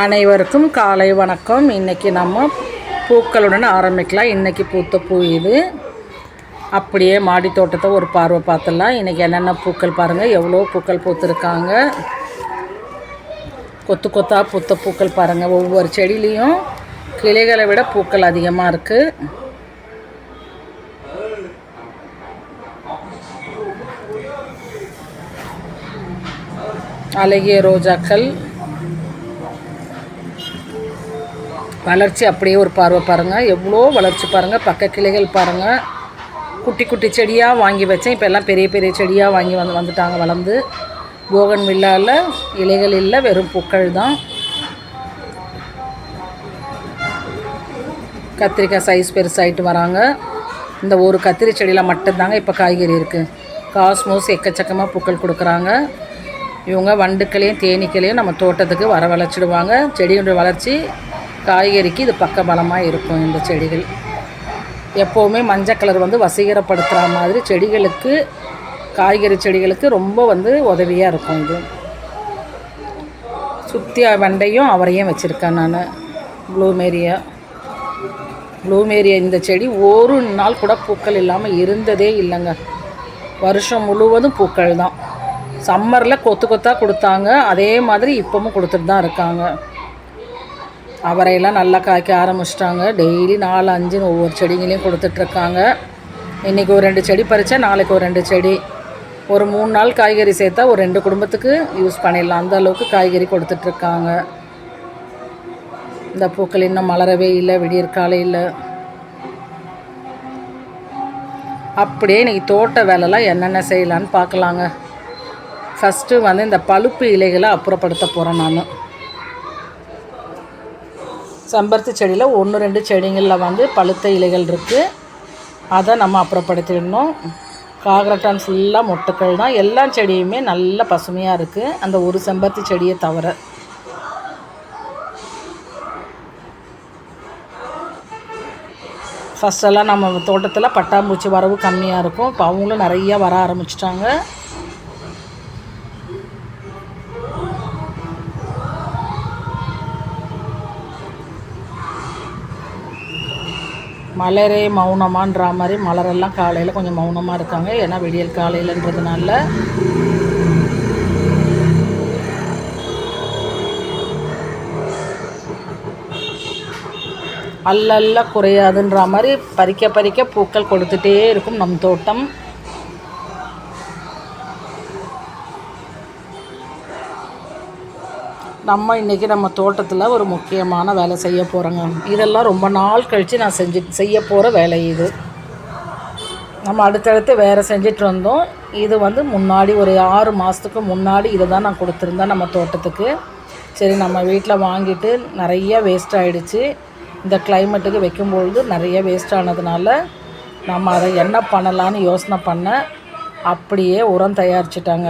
அனைவருக்கும் காலை வணக்கம். இன்றைக்கி நம்ம பூக்களுடன் ஆரம்பிக்கலாம். இன்றைக்கி பூத்த பூ இது. அப்படியே மாடி தோட்டத்தை ஒரு பார்வை பார்த்துடலாம். இன்றைக்கி என்னென்ன பூக்கள் பாருங்கள் எவ்வளோ பூக்கள் பூத்துருக்காங்க. கொத்து கொத்தாக பூத்த பூக்கள் பாருங்கள் ஒவ்வொரு செடியிலையும் கிளைகளை விட பூக்கள் அதிகமாக இருக்குது அழகிய ரோஜாக்கள். வளர்ச்சி அப்படியே ஒரு பார்வை பாருங்கள் எவ்வளோ வளர்ச்சி பாருங்கள் பக்க கிளைகள் பாருங்கள் குட்டி குட்டி செடியாக வாங்கி வச்சேன். இப்போ எல்லாம் பெரிய பெரிய செடியாக வாங்கி வந்து வந்துட்டாங்க வளர்ந்து. போகன் வில்லாவில் இலைகள் இல்லை வெறும் பூக்கள் தான். கத்திரிக்காய் சைஸ் பெருசாகிட்டு வராங்க. இந்த ஒரு கத்திரி செடியில் மட்டும்தாங்க இப்போ காய்கறி இருக்குது காஸ்மோஸ் எக்கச்சக்கமாக பூக்கள் கொடுக்குறாங்க. இவங்க வண்டுக்களையும் தேனீக்களையும் நம்ம தோட்டத்துக்கு வரவழைச்சிடுவாங்க. செடியுடைய வளர்ச்சி காய்கறிக்கு இது பக்கபலமாக இருக்கும் இந்த செடிகள். எப்போவுமே மஞ்சள் கலர் வந்து வசீகரப்படுத்துகிற மாதிரி செடிகளுக்கு காய்கறி செடிகளுக்கு ரொம்ப வந்து உதவியாக இருக்கும் இது. சுற்றி வெண்டையும் அவரையும் வச்சுருக்கேன் நான். ப்ளூமேரியா. ப்ளூமேரியா இந்த செடி ஒரு நாள் கூட பூக்கள் இல்லாமல் இருந்ததே இல்லைங்க. வருஷம் முழுவதும் பூக்கள் தான் சம்மரில் கொத்து கொத்தாக கொடுத்தாங்க. அதே மாதிரி இப்போவும் கொடுத்துட்டு தான் இருக்காங்க. அவரையெல்லாம் நல்லா காய்க்க ஆரம்பிச்சிட்டாங்க. டெய்லி நாலு அஞ்சுன்னு ஒவ்வொரு செடிங்களையும் கொடுத்துட்ருக்காங்க. இன்றைக்கி ஒரு ரெண்டு செடி பறித்தா நாளைக்கு ஒரு ரெண்டு செடி. ஒரு மூணு நாள் காய்கறி சேர்த்தா ஒரு ரெண்டு குடும்பத்துக்கு யூஸ் பண்ணிடலாம். அந்த அளவுக்கு காய்கறி கொடுத்துட்ருக்காங்க. இந்த பூக்கள் இன்னும் மலரவே இல்லை விடியற்காலையில் அப்படியே இன்றைக்கி தோட்ட வேலைலாம் என்னென்ன செய்யலான்னு பார்க்கலாங்க. ஃபஸ்ட்டு வந்து இந்த பழுப்பு இலைகளை அப்புறப்படுத்த போகிறேன் நான். செம்பருத்தி செடியில் ஒன்று ரெண்டு செடிங்களில் வந்து பழுத்த இலைகள் இருக்குது அதை நம்ம அப்புறப்படுத்திடணும். காகரட்டான் ஃபுல்லாக மொட்டுக்கள் தான். எல்லா செடியுமே நல்ல பசுமையாக இருக்குது அந்த ஒரு செம்பருத்தி செடியை தவிர. ஃபஸ்ட்டெல்லாம் நம்ம தோட்டத்தில் பட்டாம்பூச்சி வரவு கம்மியாக இருக்கும். இப்போ அவங்களும் நிறையா வர ஆரம்பிச்சிட்டாங்க. மலரே மௌனமான்ற மாதிரி மலரெல்லாம் காலையில் கொஞ்சம் மௌனமாக இருக்காங்க. ஏன்னா விடியல் காலையிலன்றதுனால. அல்லல்ல குறையாதுன்ற மாதிரி பறிக்க பறிக்க பூக்கள் கொடுத்துட்டே இருக்கும் நம் தோட்டம். நம்ம இன்றைக்கி நம்ம தோட்டத்தில் ஒரு முக்கியமான வேலை செய்ய போகிறோங்க இதெல்லாம் ரொம்ப நாள் கழித்து நான் செஞ்சு செய்ய போகிற வேலை இது. நம்ம அடுத்தடுத்து வேறு செஞ்சிட்டு வந்தோம் இது வந்து முன்னாடி ஒரு ஆறு மாதத்துக்கு முன்னாடி இதை தான் நான் கொடுத்துருந்தேன் நம்ம தோட்டத்துக்கு. சரி நம்ம வீட்டில் வாங்கிட்டு நிறைய வேஸ்ட் ஆகிடுச்சு இந்த கிளைமேட்டுக்கு வைக்கும்பொழுது நிறைய வேஸ்ட் ஆனதுனால நம்ம அதை என்ன பண்ணலான்னு யோசனை பண்ண அப்படியே உரம் தயாரிச்சிட்டாங்க.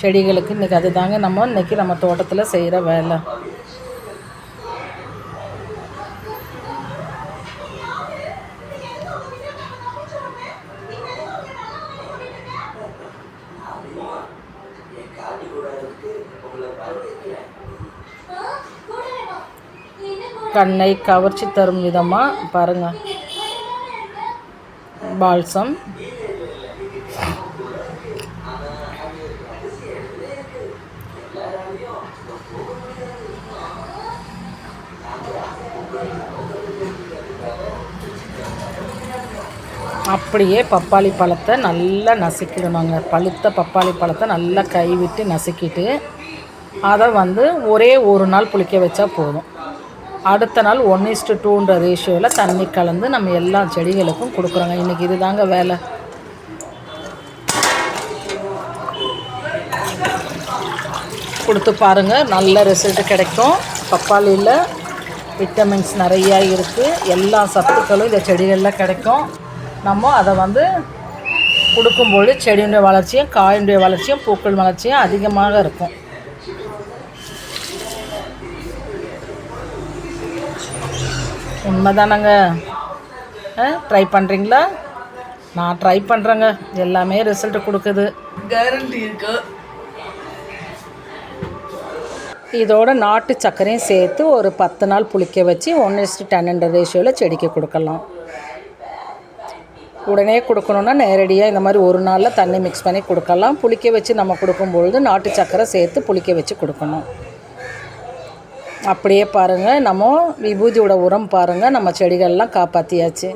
செடிகளுக்கு. இன்றைக்கி அது தாங்க நம்ம இன்றைக்கி நம்ம தோட்டத்தில் செய்கிற வேலை. கண்ணை கவர்ச்சி தரும் விதமாக பாருங்கள் பால்சம். அப்படியே பப்பாளி பழத்தை நல்லா நசுக்கிடணுங்க. பழுத்த பப்பாளி பழத்தை நல்லா கைவிட்டு நசுக்கிட்டு அதை வந்து ஒரே ஒரு நாள் புளிக்க வச்சா போதும். அடுத்த நாள் ஒன் இஸ்டு டூன்ற ரேஷியோவில் தண்ணி கலந்து நம்ம எல்லா செடிகளுக்கும் கொடுக்குறோங்க. இன்றைக்கி இது தாங்க வேலை. கொடுத்து பாருங்கள் நல்ல ரிசல்ட் கிடைக்கும். பப்பாளியில் விட்டமின்ஸ் நிறையா இருக்குது எல்லா சத்துக்களும் இந்த செடிகளில் கிடைக்கும். நம்ம அதை வந்து கொடுக்கும்பொழுது செடியுடைய வளர்ச்சியும் காயினுடைய வளர்ச்சியும் பூக்கள் வளர்ச்சியும் அதிகமாக இருக்கும். உண்மைதானங்க? ட்ரை பண்ணுறீங்களா நான் ட்ரை பண்ணுறேங்க எல்லாமே ரிசல்ட் கொடுக்குது. கேரண்டி இருக்கு. இதோட நாட்டு சர்க்கரையும் சேர்த்து ஒரு பத்து நாள் புளிக்க வச்சு ஒன் இஸ்டு டென் ரேஷியோவில் செடிக்கு கொடுக்கலாம். உடனே கொடுக்கணுன்னா நேரடியாக இந்த மாதிரி ஒரு நாளில் தண்ணி மிக்ஸ் பண்ணி கொடுக்கலாம். புளிக்க வச்சு நம்ம கொடுக்கும்பொழுது நாட்டு சக்கரை சேர்த்து புளிக்க வச்சு கொடுக்கணும். அப்படியே பாருங்கள் நம்ம விபூதியோட உரம் பாருங்கள் நம்ம செடிகள்லாம் காப்பாற்றியாச்சு